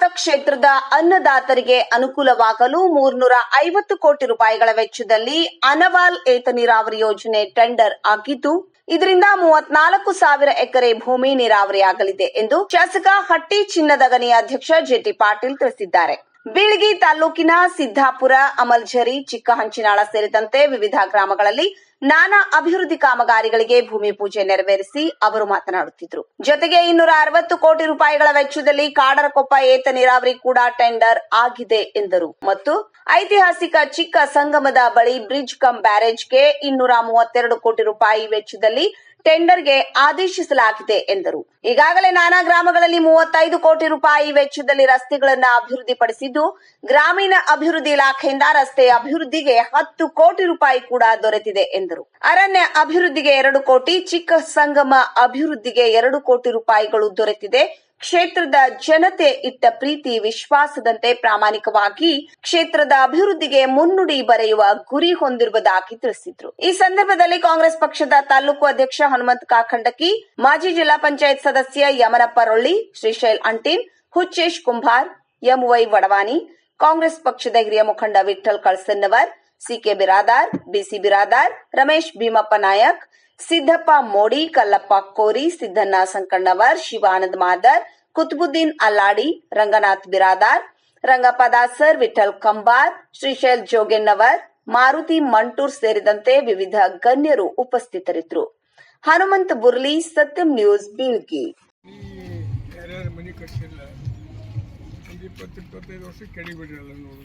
ಕ್ಷೇತ್ರದ ಅನ್ನದಾತರಿಗೆ ಅನುಕೂಲವಾಗಲು ಮೂರ್ನೂರ ಐವತ್ತು ಕೋಟಿ ರೂಪಾಯಿಗಳ ವೆಚ್ಚದಲ್ಲಿ ಅನವಾಲ್ ಏತ ನೀರಾವರಿ ಯೋಜನೆ ಟೆಂಡರ್ ಆಗಿದ್ದು, ಇದರಿಂದ ಮೂವತ್ನಾಲ್ಕು ಸಾವಿರ ಎಕರೆ ಭೂಮಿ ನೀರಾವರಿಯಾಗಲಿದೆ ಎಂದು ಶಾಸಕ ಹಟ್ಟಿ ಚಿನ್ನದಗನಿ ಅಧ್ಯಕ್ಷ ಜೆಟಿ ಪಾಟೀಲ್ ತಿಳಿಸಿದ್ದಾರೆ. ಬೀಳಗಿ ತಾಲೂಕಿನ ಸಿದ್ದಾಪುರ ಅಮಲ್ಝರಿ ಚಿಕ್ಕಹಂಚಿನಾಳ ಸೇರಿದಂತೆ ವಿವಿಧ ಗ್ರಾಮಗಳಲ್ಲಿ ನಾನಾ ಅಭಿವೃದ್ಧಿ ಕಾಮಗಾರಿಗಳಿಗೆ ಭೂಮಿ ಪೂಜೆ ನೆರವೇರಿಸಿ ಅವರು ಮಾತನಾಡುತ್ತಿದ್ದರು. ಜೊತೆಗೆ ಇನ್ನೂರ ಅರವತ್ತು ಕೋಟಿ ರೂಪಾಯಿಗಳ ವೆಚ್ಚದಲ್ಲಿ ಕಾಡರಕೊಪ್ಪ ಏತ ನೀರಾವರಿ ಕೂಡ ಟೆಂಡರ್ ಆಗಿದೆ ಎಂದರು. ಮತ್ತು ಐತಿಹಾಸಿಕ ಚಿಕ್ಕ ಸಂಗಮದ ಬಳಿ ಬ್ರಿಡ್ಜ್ ಕಮ್ ಬ್ಯಾರೇಜ್ಗೆ ಇನ್ನೂರ ಮೂವತ್ತೆರಡು ಕೋಟಿ ರೂಪಾಯಿ ವೆಚ್ಚದಲ್ಲಿ ಟೆಂಡರ್ಗೆ ಆದೇಶಿಸಲಾಗಿದೆ ಎಂದರು. ಈಗಾಗಲೇ ನಾನಾ ಗ್ರಾಮಗಳಲ್ಲಿ ಮೂವತ್ತೈದು ಕೋಟಿ ರೂಪಾಯಿ ವೆಚ್ಚದಲ್ಲಿ ರಸ್ತೆಗಳನ್ನು ಅಭಿವೃದ್ಧಿಪಡಿಸಿದ್ದು, ಗ್ರಾಮೀಣ ಅಭಿವೃದ್ಧಿ ಇಲಾಖೆಯಿಂದ ರಸ್ತೆ ಅಭಿವೃದ್ಧಿಗೆ ಹತ್ತು ಕೋಟಿ ರೂಪಾಯಿ ಕೂಡ ದೊರೆತಿದೆ ಎಂದರು. ಅರಣ್ಯ ಅಭಿವೃದ್ಧಿಗೆ ಎರಡು ಕೋಟಿ, ಚಿಕ್ಕ ಸಂಗಮ ಅಭಿವೃದ್ಧಿಗೆ ಎರಡು ಕೋಟಿ ರೂಪಾಯಿಗಳು ದೊರೆತಿದೆ. ಕ್ಷೇತ್ರದ ಜನತೆ ಇಟ್ಟ ಪ್ರೀತಿ ವಿಶ್ವಾಸದಂತೆ ಪ್ರಾಮಾಣಿಕವಾಗಿ ಕ್ಷೇತ್ರದ ಅಭಿವೃದ್ಧಿಗೆ ಮುನ್ನುಡಿ ಬರೆಯುವ ಗುರಿ ಹೊಂದಿರುವುದಾಗಿ ತಿಳಿಸಿದ್ರು. ಈ ಸಂದರ್ಭದಲ್ಲಿ ಕಾಂಗ್ರೆಸ್ ಪಕ್ಷದ ತಾಲೂಕು ಅಧ್ಯಕ್ಷ ಹನುಮಂತ ಕಾಖಂಡಕಿ, ಮಾಜಿ ಜಿಲ್ಲಾ ಪಂಚಾಯತ್ ಸದಸ್ಯ ಯಮನಪ್ಪ ರೊಳ್ಳಿ, ಶ್ರೀಶೈಲ್ ಅಂಟಿನ್, ಹುಚ್ಚೇಶ್ ಕುಂಭಾರ್, ಎಂವೈ ವಡವಾನಿ ಕಾಂಗ್ರೆಸ್ ಪಕ್ಷದ ಹಿರಿಯ ಮುಖಂಡ ವಿಠ್ಠಲ್ ಕಳ್ಸನ್ನವರ್ ಸಿಕೆ ಬಿರಾದಾರ್, ಬಿಸಿ ಬಿರಾದಾರ್, ರಮೇಶ್ ಭೀಮಪ್ಪ ನಾಯಕ್, ಸಿದ್ದಪ್ಪ ಮೋಡಿ, ಕಲ್ಲಪ್ಪ ಕೋರಿ, ಸಿದ್ದಣ್ಣ ಸಂಕಣ್ಣವರ್ ಶಿವಾನಂದ್ ಮಾದರ್, ಕುತುಬುದ್ದೀನ್ ಅಲ್ಲಾಡಿ, ರಂಗನಾಥ್ ಬಿರಾದಾರ್, ರಂಗಪ್ಪ ದಾಸರ್, ವಿಠಲ್ ಕಂಬಾರ್, ಶ್ರೀಶೈಲ್ ಜೋಗೆನ್ನವರ್ ಮಾರುತಿ ಮಂಟೂರ್ ಸೇರಿದಂತೆ ವಿವಿಧ ಗಣ್ಯರು ಉಪಸ್ಥಿತರಿದ್ದರು. ಹನುಮಂತ ಬುರ್ಲಿ, ಸತ್ಯಂ ನ್ಯೂಸ್, ಬೀಳ್ಗಿ. ಈ ಯಾರ್ಯಾರು ಮನೆ ಕಟ್ಸಿಲ್ಲ ಒಂದು ಇಪ್ಪತ್ತು, ಇಪ್ಪತ್ತೈದು ವರ್ಷ ನೋಡು.